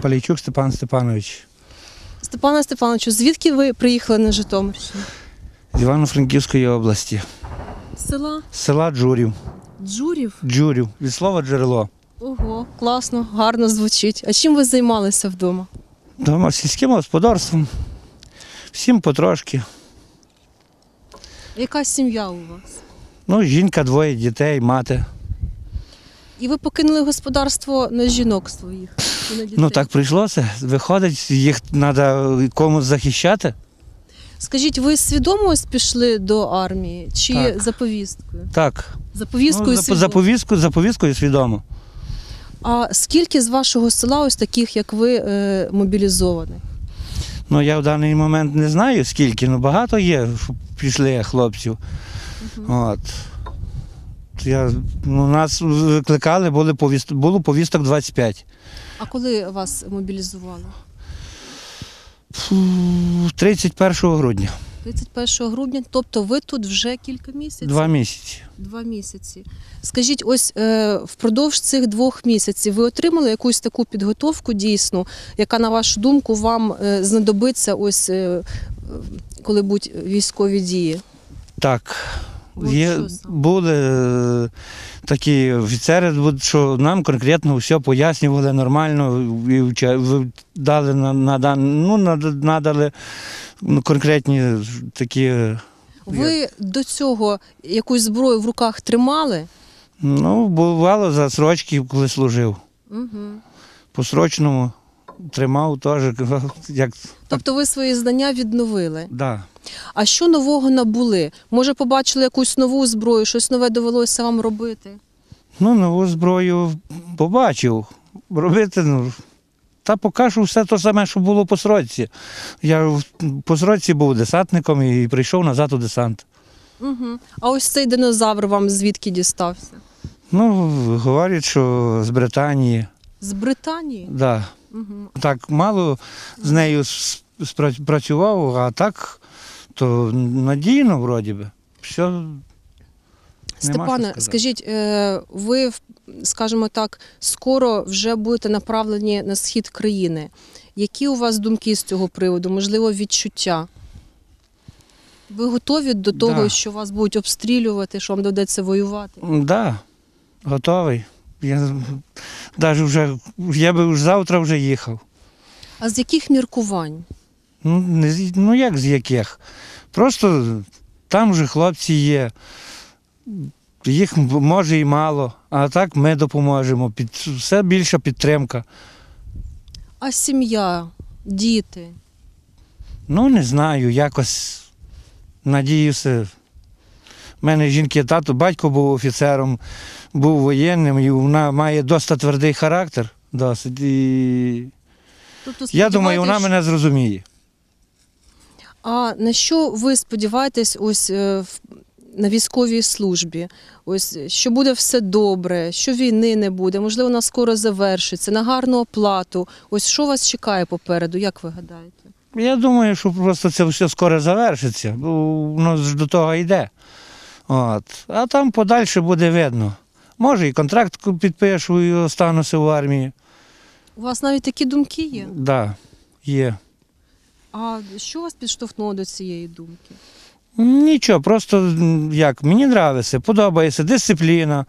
Палійчук Степан Степанович Степане Степановичу, звідки ви приїхали на Житомирщину? з Івано-Франківської області, З села з села Джурів. Джурів. Джурів від слова джерело. Ого, класно, гарно звучить. А чим ви займалися вдома? Дома сільським господарством. Всім потрошки. Яка сім'я у вас? Ну, жінка, двоє дітей, мати. І ви покинули господарство на жінок своїх і на дітей. Ну так прийшлося. Виходить, їх треба комусь захищати. Скажіть, ви свідомо ось пішли до армії чи Так. за повісткою? Так. За повісткою Ну, за, свідомо. за, повістку, за повісткою свідомо. А скільки з вашого села ось таких, як ви, е, мобілізованих? Ну, я в даний момент не знаю скільки, ну багато є, що пішли хлопців. От. Я, ну, нас викликали, були повіст, було повісток 25. А коли вас мобілізували? 31 грудня, 31 грудня, тобто ви тут вже кілька місяців? два місяці. Два місяці. Скажіть, ось е, впродовж цих двох місяців ви отримали якусь таку підготовку дійсну, яка, на вашу думку, вам е, знадобиться ось е, е, коли будуть військові дії? Так. Є, були е, такі офіцери, що нам конкретно все пояснювали нормально, і дали на, ну, надали конкретні такі. е, Ви до цього якусь зброю в руках тримали? Ну, бувало за срочки, коли служив. Угу. По срочному тримав теж, як. Тобто ви свої знання відновили. Да. А що нового набули? Може, побачили якусь нову зброю, щось нове довелося вам робити? Ну, нову зброю побачив. Робити, ну. Та поки що все те саме, що було по срочці. Я в- по срочці був десантником і прийшов назад у десант. Угу. А ось цей динозавр вам звідки дістався? Ну, говорять, що з Британії. З Британії? Да. Так мало з нею с- спра- працював, а так то надійно вроді би. Все. Степане, скажіть, е, ви, скажімо так, скоро вже будете направлені на схід країни. Які у вас думки з цього приводу? Можливо, відчуття? Ви готові до того, Да. що вас будуть обстрілювати, що вам доведеться воювати? Так, да, готовий. Я, даже вже, я би вже завтра вже їхав. А з яких міркувань? Ну, не, ну як з яких? Просто там вже хлопці є. Їх може і мало, а так ми допоможемо. Під, все більша підтримка. А сім'я, діти? Ну, не знаю, якось надіюся. У мене жінки тато, батько був офіцером, був воєнним, і вона має досить твердий характер. Досить. І Тобто, я думаю, вона мене зрозуміє. А на що ви сподіваєтесь ось е, на військовій службі? Ось що буде все добре, що війни не буде, можливо, вона скоро завершиться, на гарну оплату. Ось що вас чекає попереду, як ви гадаєте? Я думаю, що просто це все скоро завершиться, бо воно ж до того йде. От. А там подальше буде видно. Може, і контракт підпишу і остануся в армії. У вас навіть такі думки є? Так, да, є. А що вас підштовхнуло до цієї думки? Нічого, просто як, мені подобається, подобається дисципліна,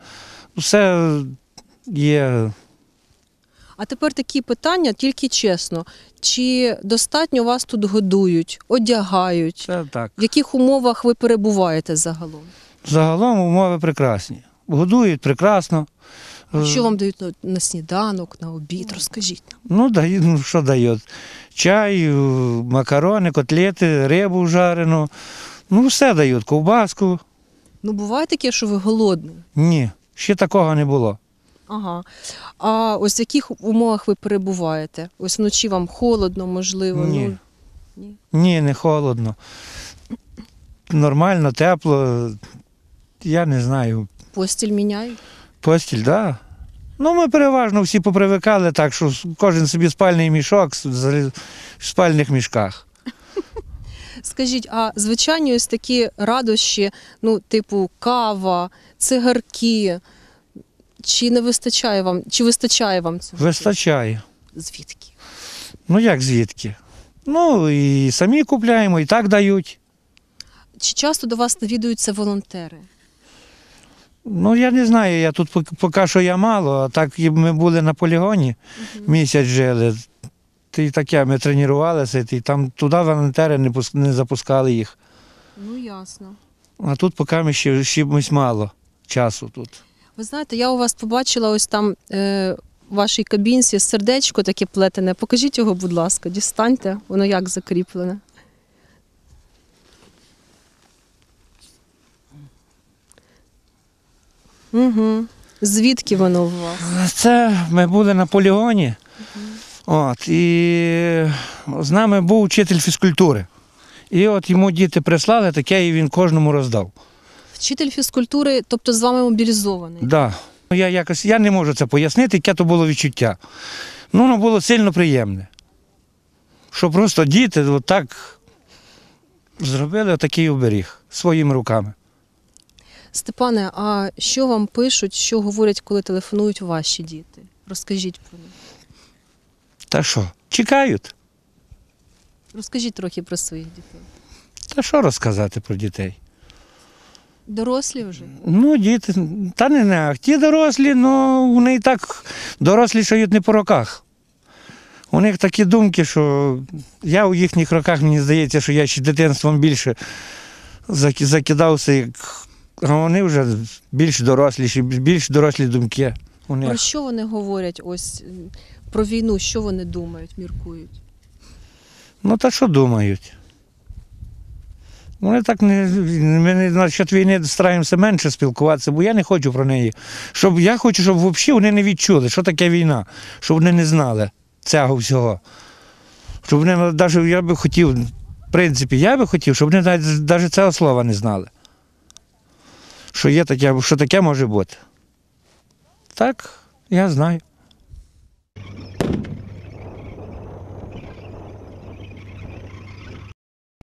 все є. А тепер такі питання, тільки чесно. Чи достатньо вас тут годують, одягають? Це так. В яких умовах ви перебуваєте загалом? Загалом умови прекрасні. Годують прекрасно. Що вам дають на, сніданок, на обід? Розкажіть нам. Ну, дають, ну що дають? Чай, е, макарони, котлети, рибу жарену. Ну, все дають, ковбаску. Ну, буває таке, що ви голодний. Ні, ще такого не було. Ага. А ось в яких умовах ви перебуваєте? Ось вночі вам холодно, можливо. Ні. Ну, ні. Ні, не холодно. Нормально, тепло. Я не знаю. Постіль міняють. Постіль, так. Да. Ну, ми переважно всі попривикали так, що кожен собі спальний мішок в спальних мішках. Скажіть, а звичайні ось такі радощі, ну, типу кава, цигарки, чи не вистачає вам, чи вистачає вам цього? Вистачає. Звідки? Ну як звідки? Ну і самі купляємо, і так дають. Чи часто до вас навідуються волонтери? Ну я не знаю, я тут поки що я мало, а так ми були на полігоні, місяць жили. Ти таке, ми тренувалися, і там туди волонтери не, пуск- не запускали їх. Ну ясно. А тут поки ми ще чимось мало часу тут. Ви знаєте, я у вас побачила ось там е, в вашій кабінці сердечко таке плетене. Покажіть його, будь ласка, дістаньте, воно як закріплене. Угу. Звідки воно у вас? Це ми були на полігоні. От, і з нами був вчитель фізкультури. І от йому діти прислали таке, і він кожному роздав. Вчитель фізкультури, тобто з вами мобілізований. Да. Ну, Я якось я не можу це пояснити, яке то було відчуття. Ну, воно було сильно приємне. Що просто діти от так зробили такий оберіг своїми руками. Степане, а що вам пишуть, що говорять, коли телефонують ваші діти? Розкажіть про них. Та що, чекають? Розкажіть трохи про своїх дітей. Та що розказати про дітей? Дорослі вже? Ну, діти, та не не, ті дорослі, ну вони і так дорослішають не по роках. У них такі думки, що я у їхніх роках, мені здається, що я ще дитинством більше закидався, як... а вони вже більш доросліші, більш дорослі думки. У Про що вони говорять ось про війну, що вони думають, міркують? Ну, та що думають? Вони так не. Ми насчет війни стараємося менше спілкуватися, бо я не хочу про неї. Щоб, я хочу, щоб взагалі вони не відчули, що таке війна, щоб вони не знали цього всього. Щоб вони навіть я би хотів, в принципі, я би хотів, щоб вони навіть, навіть цього слова не знали що є таке, що таке може бути. Так, я знаю.